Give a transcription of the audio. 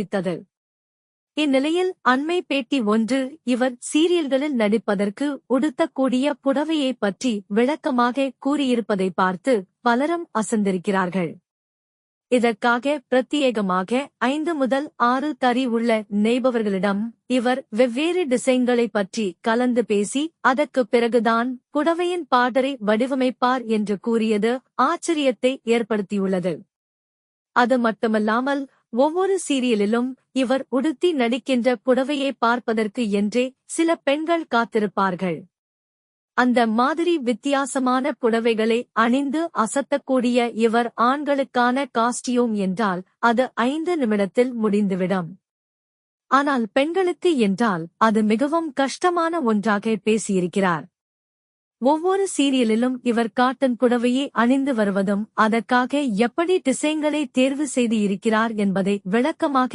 தெரிவித்தது இந்நிலையில் அண்மை பேட்டி ஒன்று இவர் சீரியல்களில் நடிப்பதற்கு உடுத்தக்கூடிய புடவையை பற்றி விளக்கமாக கூறியிருப்பதை பார்த்து பலரும் அசந்திருக்கிறார்கள். இதற்காக பிரத்யேகமாக ஐந்து முதல் ஆறு தறி உள்ள நெய்பவர்களிடம் இவர் வெவ்வேறு டிசைன்களை பற்றி கலந்து பேசி அதற்குப் பிறகுதான் புடவையின் பாடரை வடிவமைப்பார் என்று கூறியது ஆச்சரியத்தை ஏற்படுத்தியுள்ளது. அது மட்டுமல்லாமல் ஒவ்வொரு சீரியலிலும் இவர் உடுத்தி நடிக்கின்ற புடவையை பார்ப்பதற்கு என்றே சில பெண்கள் காத்திருப்பார்கள். அந்த மாதிரி வித்தியாசமான புடவைகளை அணிந்து அசத்தக்கூடிய இவர் ஆண்களுக்கான காஸ்டியூம் என்றால் அது ஐந்து நிமிடத்தில் முடிந்துவிடும். ஆனால் பெண்களுக்கு என்றால் அது மிகவும் கஷ்டமான ஒன்றாக பேசியிருக்கிறார். ஒவ்வொரு சீரியலிலும் இவர் காட்டன் புடவையை அணிந்து வருவதும் அதற்காக எப்படி டிசைன்களை தேர்வு செய்து இருக்கிறார் என்பதை விளக்கமாக